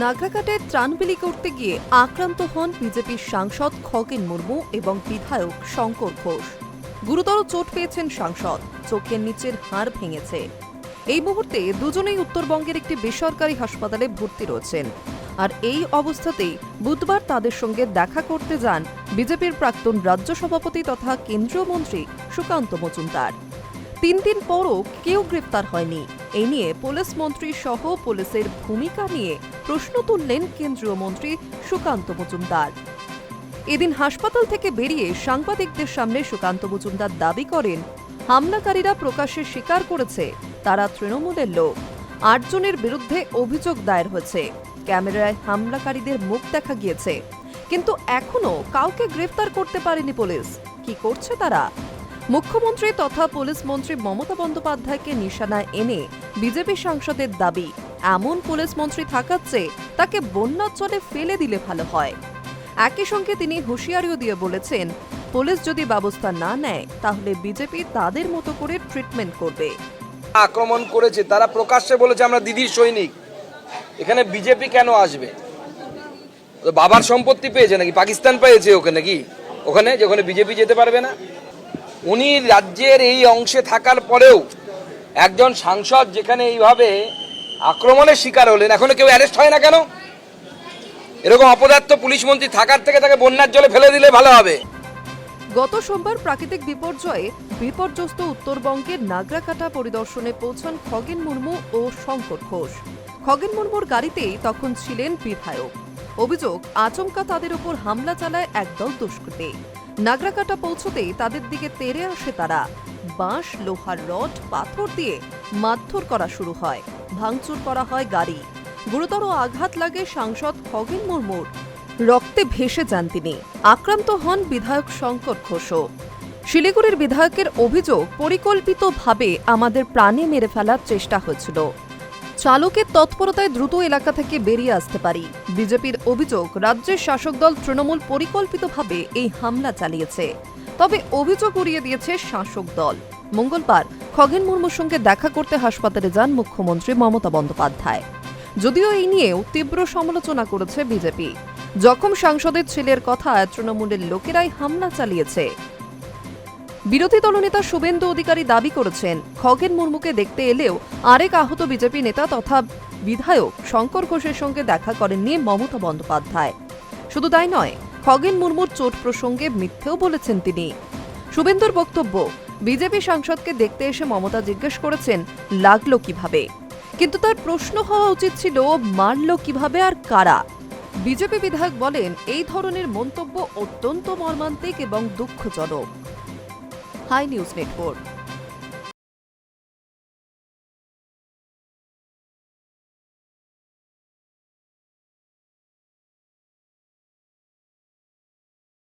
নাগরাকাটে ত্রাণ বিলি করতে গিয়ে আক্রান্ত হন বিজেপির সাংসদ খগেন মুর্মু এবং বিধায়ক শঙ্কর ঘোষ। গুরুতর চোট পেয়েছেন সাংসদ, চোখের নিচের হাড় ভেঙেছে। এই মুহূর্তে দুজনেই উত্তরবঙ্গের একটি বেসরকারি হাসপাতালে ভর্তি রয়েছেন। আর এই অবস্থাতেই বুধবার তাদের সঙ্গে দেখা করতে যান বিজেপির প্রাক্তন রাজ্য সভাপতি তথা কেন্দ্রীয় মন্ত্রী সুকান্ত মজুমদার। তিন দিন পরও কেউ গ্রেপ্তার হয়নি। এই নিয়ে পুলিশ মন্ত্রী সহ পুলিশের ভূমিকা নিয়ে প্রশ্ন তুললেন কেন্দ্রীয় মন্ত্রী সুকান্ত মজুমদার। এদিন হাসপাতাল থেকে বেরিয়ে সাংবাদিকদের সামনে সুকান্ত মজুমদার দাবি করেন, হামলাকারীরা প্রকাশ্যে স্বীকার করেছে, তারা তৃণমূলের লোক। আটজনের বিরুদ্ধে অভিযোগ দায়ের হয়েছে, ক্যামেরায় হামলাকারীদের মুখ দেখা গিয়েছে। কিন্তু এখনও কাউকে গ্রেফতার করতে পারেনি পুলিশ। কি করছে তারা? মুখ্যমন্ত্রী তথা পুলিশ মন্ত্রী মমতা বন্দ্যোপাধ্যায়কে নিশানায় এনে বিজেপি সাংসদের দাবি এমন পুলিশ মন্ত্রী থাকাচ্ছে তাকে বন্যার জলে ফেলে দিলে ভালো হয়। একই সঙ্গে তিনি হুঁশিয়ারিও দিয়ে বলেছেন, পুলিশ যদি ব্যবস্থা না নেয়, তাহলে বিজেপি তাদের মতো করে ট্রিটমেন্ট করবে। আক্রমণ করেছে, তারা প্রকাশ্যে বলেছে, আমরা দিদির সৈনিক। এখানে বিজেপি কেন আসবে? বাবার সম্পত্তি পেয়েছে নাকি? পাকিস্তান পেয়েছে ওখানে কি ওখানে, যেখানে বিজেপি যেতে পারবে না? উনি রাজ্যের এই অংশে থাকার পরেও একজন সাংসদ যেখানে এইভাবে আক্রমণের শিকার হলেন। এখনও কেউ অ্যারেস্ট হয় না কেন? এরকম অপদার্থ পুলিশ মন্ত্রী থাকার থেকে তাকে বন্যার জলে ফেলে দিলে ভালো হবে। গত সোমবার প্রাকৃতিক বিপর্যয়ে বিপর্যস্ত উত্তরবঙ্গের নাগরাকাটা পরিদর্শনে পৌঁছান খগেন মুর্মু ও শঙ্কর ঘোষ। খগেন মুর্মুর গাড়িতেই তখন ছিলেন বিধায়ক। অভিযোগ, আচমকা তাদের উপর হামলা চালায় একদল দুষ্কৃতী। নাগরাকাটা পৌঁছতেই তাদের দিকে তেড়ে আসে তারা। বাঁশ, লোহার রড, পাথর দিয়ে মারধর করা শুরু হয়। ভাঙচুর করা হয় গাড়ি। গুরুতর আঘাত লাগে সাংসদ খগেন মুর্মুর। রক্তে ভেসে যান তিনি। আক্রান্ত হন বিধায়ক শঙ্কর ঘোষও। শিলিগুড়ির বিধায়কের অভিযোগ, পরিকল্পিতভাবে আমাদের প্রাণে মেরে ফেলার চেষ্টা হয়েছিল। চালকের তৎপরতায় দ্রুত এলাকা থেকে বেরিয়ে আসতে পারি। বিজেপির অভিযোগ, রাজ্যের শাসক দল তৃণমূল পরিকল্পিতভাবে এই হামলা চালিয়েছে। তবে অভিযোগ উড়িয়ে দিয়েছে শাসক দল। মঙ্গলবার খগেন মুর্মুর সঙ্গে দেখা করতে হাসপাতালে যান মুখ্যমন্ত্রী মমতা বন্দ্যোপাধ্যায়। যদিও এই নিয়েও তীব্র সমালোচনা করেছে বিজেপি। জখম সাংসদের ছেলের কথা তৃণমূলের লোকেরাই হামলা চালিয়েছে। বিরোধী দলনেতা শুভেন্দু অধিকারী দাবি করেছেন, খগেন মুর্মুকে দেখতে এলেও আরেক আহত বিজেপি নেতা তথা বিধায়ক শঙ্কর ঘোষের সঙ্গে দেখা করেননি মমতা বন্দ্যোপাধ্যায়। শুধু তাই নয়, খগেন মুর্মুর চোট প্রসঙ্গে মিথ্যেও বলেছেন তিনি। শুভেন্দুর বক্তব্য বিজেপি সাংসদকে দেখতে এসে মমতা জিজ্ঞেস করেছেন, লাগল কীভাবে? কিন্তু তার প্রশ্ন হওয়া উচিত ছিল, মারল কীভাবে আর কারা? বিজেপি বিধায়ক বলেন, এই ধরনের মন্তব্য অত্যন্ত মর্মান্তিক এবং দুঃখজনক। Hi news network.